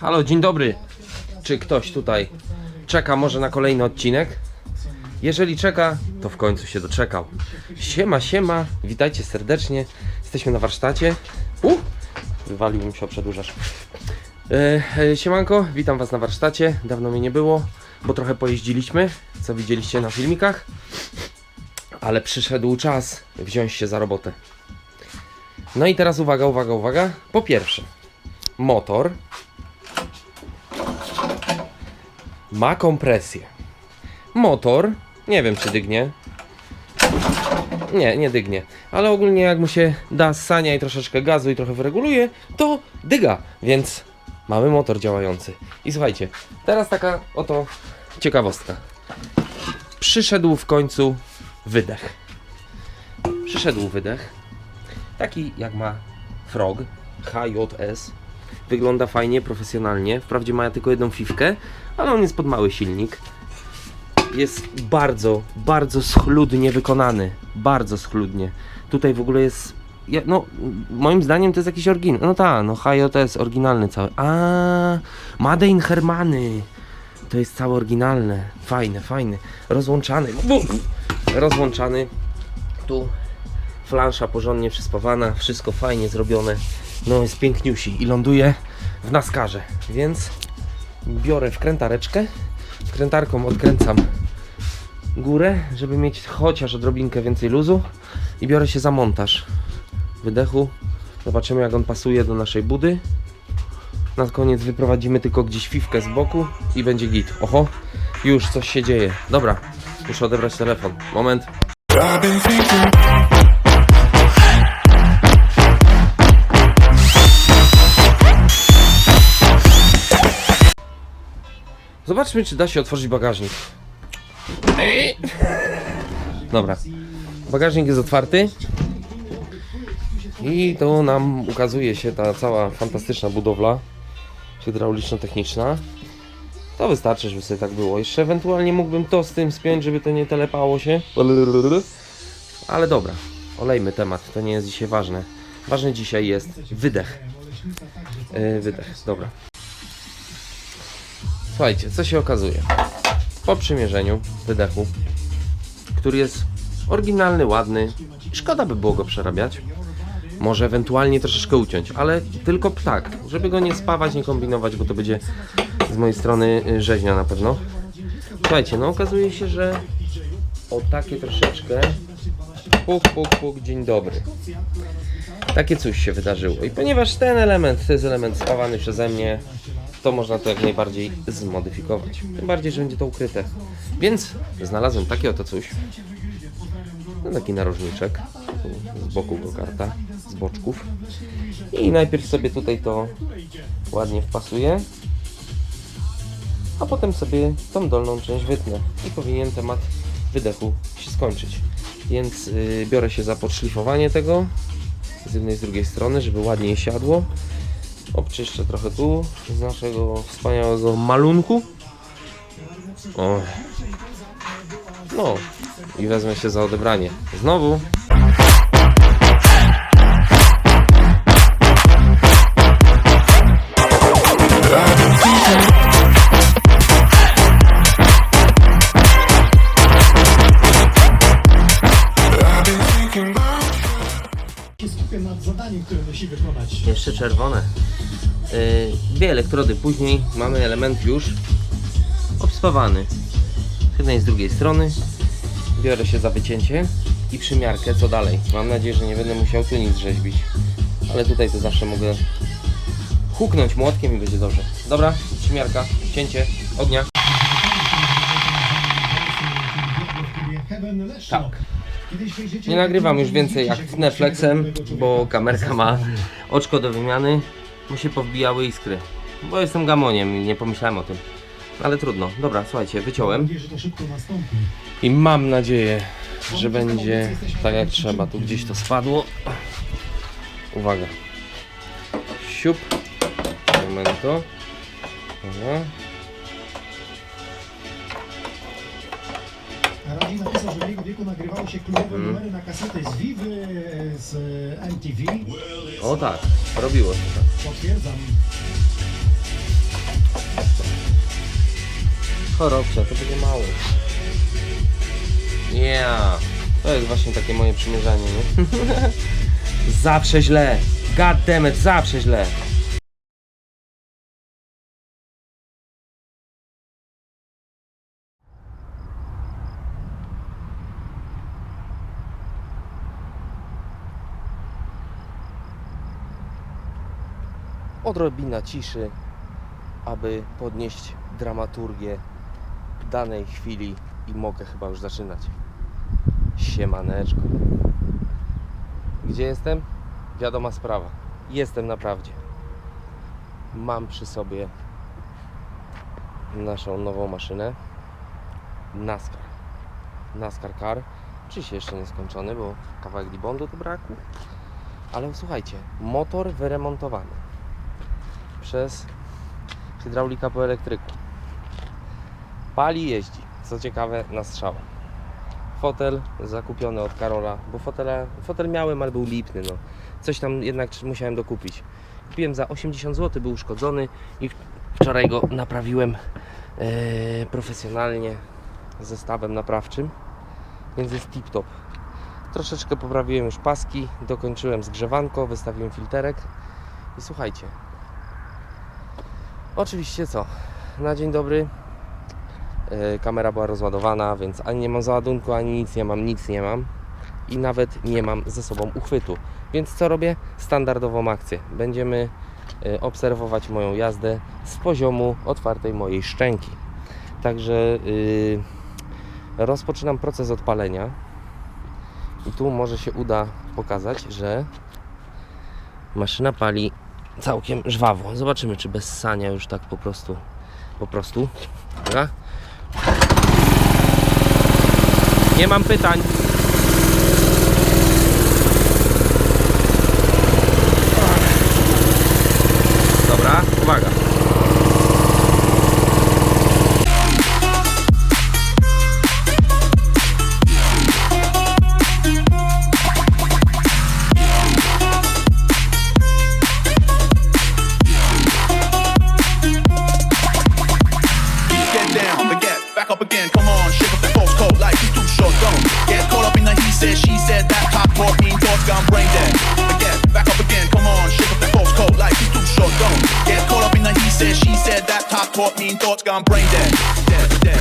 Halo, dzień dobry. Czy ktoś tutaj czeka może na kolejny odcinek? Jeżeli czeka, to w końcu się doczekał. Siema, siema, witajcie serdecznie. Jesteśmy na warsztacie. U, wywalił mi się o przedłużacz. E, e, siemanko, witam was na warsztacie. Dawno mnie nie było, bo trochę pojeździliśmy, co widzieliście na filmikach. Ale przyszedł czas wziąć się za robotę. No i teraz uwaga, uwaga, uwaga. Po pierwsze, motor ma kompresję. Motor, nie wiem czy dygnie. Nie, nie dygnie. Ale ogólnie jak mu się da ssania i troszeczkę gazu i trochę wyreguluje, to dyga. Więc mamy motor działający. I słuchajcie, teraz taka oto ciekawostka. Przyszedł w końcu wydech. Przyszedł wydech. Taki jak ma Frog HJS. Wygląda fajnie, profesjonalnie. Wprawdzie ma tylko jedną fifkę, ale on jest pod mały silnik. Jest bardzo, bardzo schludnie wykonany. Bardzo schludnie. Tutaj w ogóle jest. Ja, no, moim zdaniem to jest jakiś oryginał. No tak, no HJS oryginalny cały. A, Made in Hermany. To jest całe oryginalne. Fajne, fajne. Rozłączany. Rozłączany. Tu flansza porządnie przyspawana, wszystko fajnie zrobione. No jest piękniusi i ląduje w naskarze, więc biorę wkrętareczkę. Wkrętarką odkręcam górę, żeby mieć chociaż odrobinkę więcej luzu i biorę się za montaż wydechu. Zobaczymy jak on pasuje do naszej budy. Na koniec wyprowadzimy tylko gdzieś fifkę z boku i będzie git. Oho, już coś się dzieje. Dobra, muszę odebrać telefon. Moment. Zobaczmy, czy da się otworzyć bagażnik. Dobra. Bagażnik jest otwarty. I to nam ukazuje się ta cała fantastyczna budowla hydrauliczno-techniczna. To wystarczy, żeby sobie tak było. Jeszcze ewentualnie mógłbym to z tym spiąć, żeby to nie telepało się. Ale dobra, olejmy temat, to nie jest dzisiaj ważne. Ważny dzisiaj jest wydech. Yy, wydech, dobra. Słuchajcie, co się okazuje? Po przymierzeniu wydechu, który jest oryginalny, ładny, szkoda by było go przerabiać. Może ewentualnie troszeczkę uciąć, ale tylko tak, żeby go nie spawać, nie kombinować, bo to będzie z mojej strony y, rzeźnia na pewno. Słuchajcie, no okazuje się, że o takie troszeczkę puk, puk, puk, dzień dobry. Takie coś się wydarzyło. I ponieważ ten element to jest element spawany przeze mnie, to można to jak najbardziej zmodyfikować. Tym bardziej, że będzie to ukryte. Więc znalazłem takie oto coś. No, taki narożniczek. Z boku go karta, z boczków. I najpierw sobie tutaj to ładnie wpasuję. A potem sobie tą dolną część wytnę. I powinien temat wydechu się skończyć. Więc yy, biorę się za podszlifowanie tego z jednej i z drugiej strony, żeby ładniej siadło. Obczyszczę trochę tu z naszego wspaniałego malunku. O. No i wezmę się za odebranie. Znowu. Się skupię nad zadaniem, które musi wykonać. Jeszcze czerwone. Yy, dwie elektrody później mamy element już obspawany. Z jednej i z drugiej strony. Biorę się za wycięcie i przymiarkę co dalej. Mam nadzieję, że nie będę musiał tu nic rzeźbić. Ale tutaj to zawsze mogę huknąć młotkiem i będzie dobrze. Dobra, przymiarka, cięcie, ognia. Tak. Nie nagrywam już więcej jak tnę flexem, bo kamerka ma oczko do wymiany. Mu się powbijały iskry. Bo jestem gamoniem i nie pomyślałem o tym. Ale trudno. Dobra, słuchajcie, wyciąłem. że to szybko nastąpi. I mam nadzieję, że będzie tak jak trzeba. Tu gdzieś to spadło. Uwaga. Siup. Momento. Dobra. Radzi napisał, że w jego wieku nagrywały się klubowe Mhm. numery na kasety z Vivy, z MTV. O tak, Robiło się tak. Potwierdzam. Chorobcia, to będzie mało. Nie. Yeah. To jest właśnie takie moje przymierzanie, nie? zawsze źle. God damn it, zawsze źle. Odrobina ciszy, aby podnieść dramaturgię danej chwili i mogę chyba już zaczynać. Siemaneczko. Gdzie jestem? Wiadoma sprawa. Jestem na prawdzie. Mam przy sobie naszą nową maszynę NASCAR. NASCAR Car. Oczywiście jeszcze nie skończony, bo kawałek dibondu to braku. Ale słuchajcie, motor wyremontowany przez hydraulika po elektryku. Pali jeździ. Co ciekawe, na strzał. Fotel zakupiony od Karola, bo fotele, fotel miałem, ale był lipny. No. Coś tam jednak musiałem dokupić. Kupiłem za 80 zł, był uszkodzony i wczoraj go naprawiłem e, profesjonalnie zestawem naprawczym, więc jest tip top. Troszeczkę poprawiłem już paski, dokończyłem zgrzewanko, wystawiłem filterek i słuchajcie. Oczywiście co? Na dzień dobry e, kamera była rozładowana, więc ani nie mam załadunku, ani nic nie mam, nic nie mam i nawet nie mam ze sobą uchwytu. Więc co robię? Standardową akcję. Będziemy e, obserwować moją jazdę z poziomu otwartej mojej szczęki. Także yy, rozpoczynam proces odpalenia i tu może się uda pokazać, że maszyna pali całkiem żwawo. Zobaczymy, czy bez sania już tak po prostu. Po prostu. Dobra? Nie mam pytań. Top talk mean thoughts gone brain dead. Dead, dead.